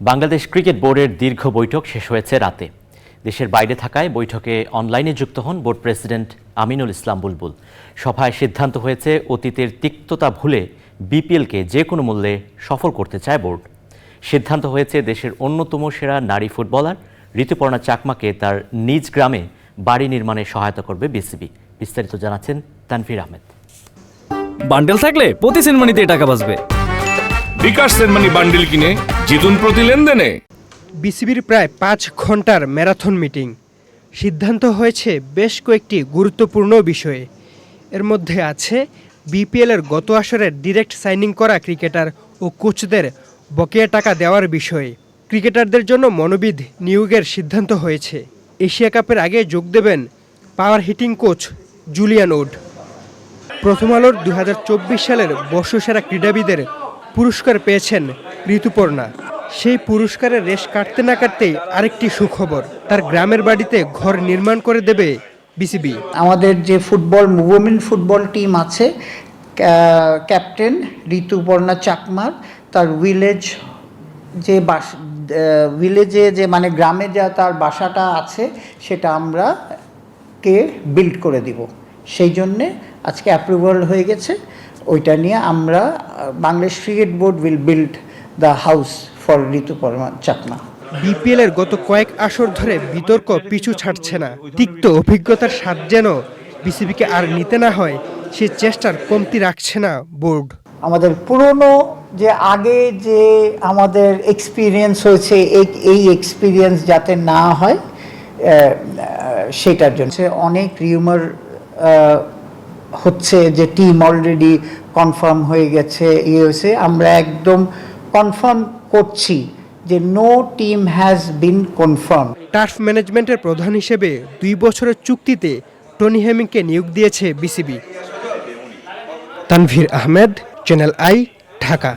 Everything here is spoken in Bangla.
বাংলাদেশ ক্রিকেট বোর্ডের দীর্ঘ বৈঠক শেষ হয়েছে রাতে। দেশের বাইরে থাকায় বৈঠকে অনলাইনে যুক্ত হন বোর্ড প্রেসিডেন্ট আমিনুল ইসলাম বুলবুল। সভায় সিদ্ধান্ত হয়েছে, অতীতের তিক্ততা ভুলে বিপিএলকে যে কোনো মূল্যে সফল করতে চায় বোর্ড। সিদ্ধান্ত হয়েছে, দেশের অন্যতম সেরা নারী ফুটবলার ঋতুপর্ণা চাকমাকে তার নিজ গ্রামে বাড়ি নির্মাণে সহায়তা করবে বিসিবি। বিস্তারিত জানাচ্ছেন তানভীর আহমেদ। বান্ডেল থাকলে প্রতি সেনমানিতে টাকা বাঁচবে। বিকাশ সেনমানি বান্ডিল কিনে জিতুন প্রতি লেনদেনে। বিসিবির প্রায় পাঁচ ঘণ্টার ম্যারাথন মিটিং। সিদ্ধান্ত হয়েছে বেশ কয়েকটি গুরুত্বপূর্ণ বিষয়ে। এর মধ্যে আছে বিপিএলের গত আসরের ডিরেক্ট সাইনিং করা ক্রিকেটার ও কোচদের বকেয়া টাকা দেওয়ার বিষয়ে। ক্রিকেটারদের জন্য মনোবিদ নিয়োগের সিদ্ধান্ত হয়েছে। এশিয়া কাপের আগে যোগ দেবেন power hitting coach Julian Wood প্রথম আলোর দুই হাজার চব্বিশ সালের বর্ষসেরা ক্রীড়াবিদের পুরস্কার পেয়েছেন ঋতুপর্ণা। সেই পুরস্কারের রেশ কাটতে না কাটতেই আরেকটি সুখবর, তার গ্রামের বাড়িতে ঘর নির্মাণ করে দেবে বিসিবি। আমাদের যে ফুটবল উইমেন ফুটবল টিম আছে ক্যাপ্টেন ঋতুপর্ণা চাকমার, তার ভিলেজ যে বাস ভিলেজে যে মানে গ্রামে যা তার বাসাটা আছে, সেটা আমরা কে বিল্ড করে দিব। সেই জন্যে আজকে অ্যাপ্রুভাল হয়ে গেছে। ওইটা নিয়ে আমরা Bangladesh cricket board will build the house for Rituparna Chakma. BPL এর গত কয়েক আসর ধরে বিতর্ক পিছু ছাড়ছে না। তিক্ত অভিজ্ঞতার স্বাদ যেন বিসিবিকে আর নিতে না হয় সে চেষ্টার কমতি রাখছে না বোর্ড। আমাদের পুরনো যে আগে যে আমাদের এক্সপিরিয়েন্স হয়েছে এই এক্সপিরিয়েন্স যাতে না হয় সেটার জন্য। অনেক রিউমার হচ্ছে যে টিম অলরেডি কনফার্ম হয়ে গেছে ইয়ে হয়েছে। আমরা একদম কনফার্ম করছি যে no team has been confirm turf ম্যানেজমেন্টের প্রধান হিসেবে দুই বছরের চুক্তিতে টনি হেমিংকে নিয়োগ দিয়েছে BCB. Tanvir Ahmed channel I Dhaka.